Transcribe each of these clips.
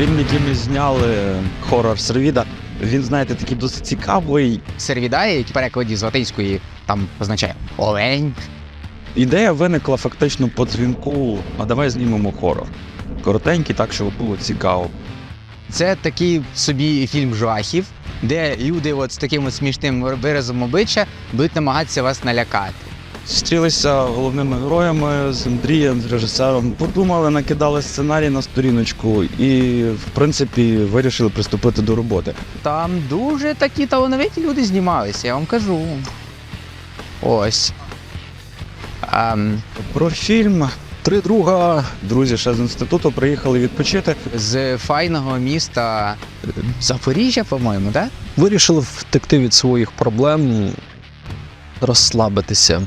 Фільм, який ми зняли, хорор Сервіда, він, знаєте, такий досить цікавий. Сервідає, який в перекладі з латинської там означає олень. Ідея виникла фактично по дзвінку, а давай знімемо хорор. Коротенький, так, щоб було цікаво. Це такий собі фільм жахів, де люди от з таким от смішним виразом обличчя будуть намагатися вас налякати. Зустрілися головними героями з Андрієм, з режисером. Подумали, накидали сценарій на сторіночку і, в принципі, вирішили приступити до роботи. Там дуже такі талановиті люди знімалися, я вам кажу. Ось. Ем, Про фільм три друга, друзі ще з інституту приїхали відпочити. з файного міста Запоріжжя, по-моєму, так? Вирішили втекти від своїх проблем, розслабитися.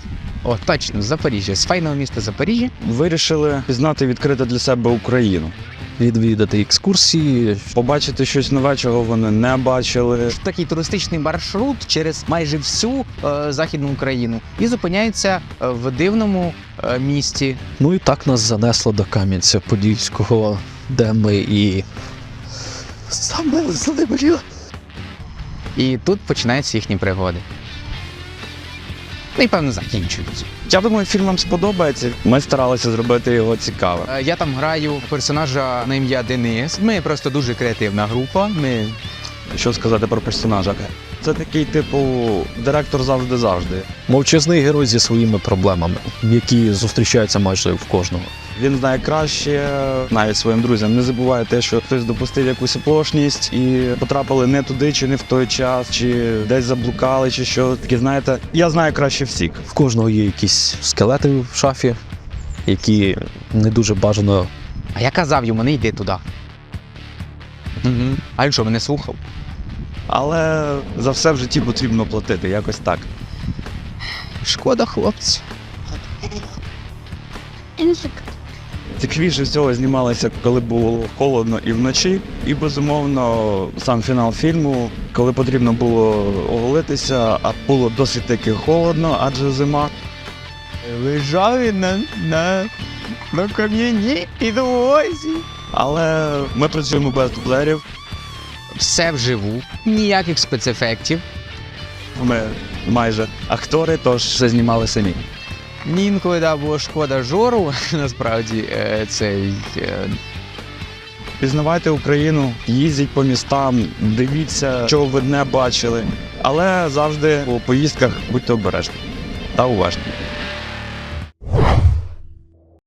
О, точно, з Запоріжжя. З файного міста Запоріжжя. Вирішили пізнати, відкрити для себе Україну, відвідати екскурсії. побачити щось нове, чого вони не бачили. Такий туристичний маршрут через майже всю е, західну Україну і зупиняється е, в дивному е, місті. Ну і так нас занесло до Кам'янця-Подільського, де ми і саме залибріли. І тут починаються їхні пригоди. Ну і певно закінчуються. Я думаю, фільм вам сподобається. Ми старалися зробити його цікавим. Е, Я там граю персонажа на ім'я Денис. Ми просто дуже креативна група. Ми Що сказати про персонажа? Це такий, типу, директор завжди-завжди. Мовчазний герой зі своїми проблемами, які зустрічаються майже в кожного. Він знає краще, навіть своїм друзям. Не забуває те, що хтось допустив якусь оплошність і потрапили не туди, чи не в той час, чи десь заблукали, чи що. Таке, знаєте, я знаю краще всіх. В кожного є якісь скелети в шафі, які не дуже бажано А я казав йому, не йди туди. Угу. А він що, мене слухав? Але за все в житті потрібно платити, якось так. Шкода, хлопці. Цікавіше всього знімалося, коли було холодно і вночі. І безумовно, сам фінал фільму, коли потрібно було оголитися, а було досить таки холодно, адже зима. Лежали на, на, на кам'яній підлозі. Але ми працюємо без дублерів. Все вживу, ніяких спецефектів. Ми майже актори, тож все знімали самі. Мені інколи да, було шкода жору, насправді е, цей. е, Пізнавайте Україну, їздіть по містам, дивіться, що ви не бачили. Але завжди у поїздках будьте обережні та уважні.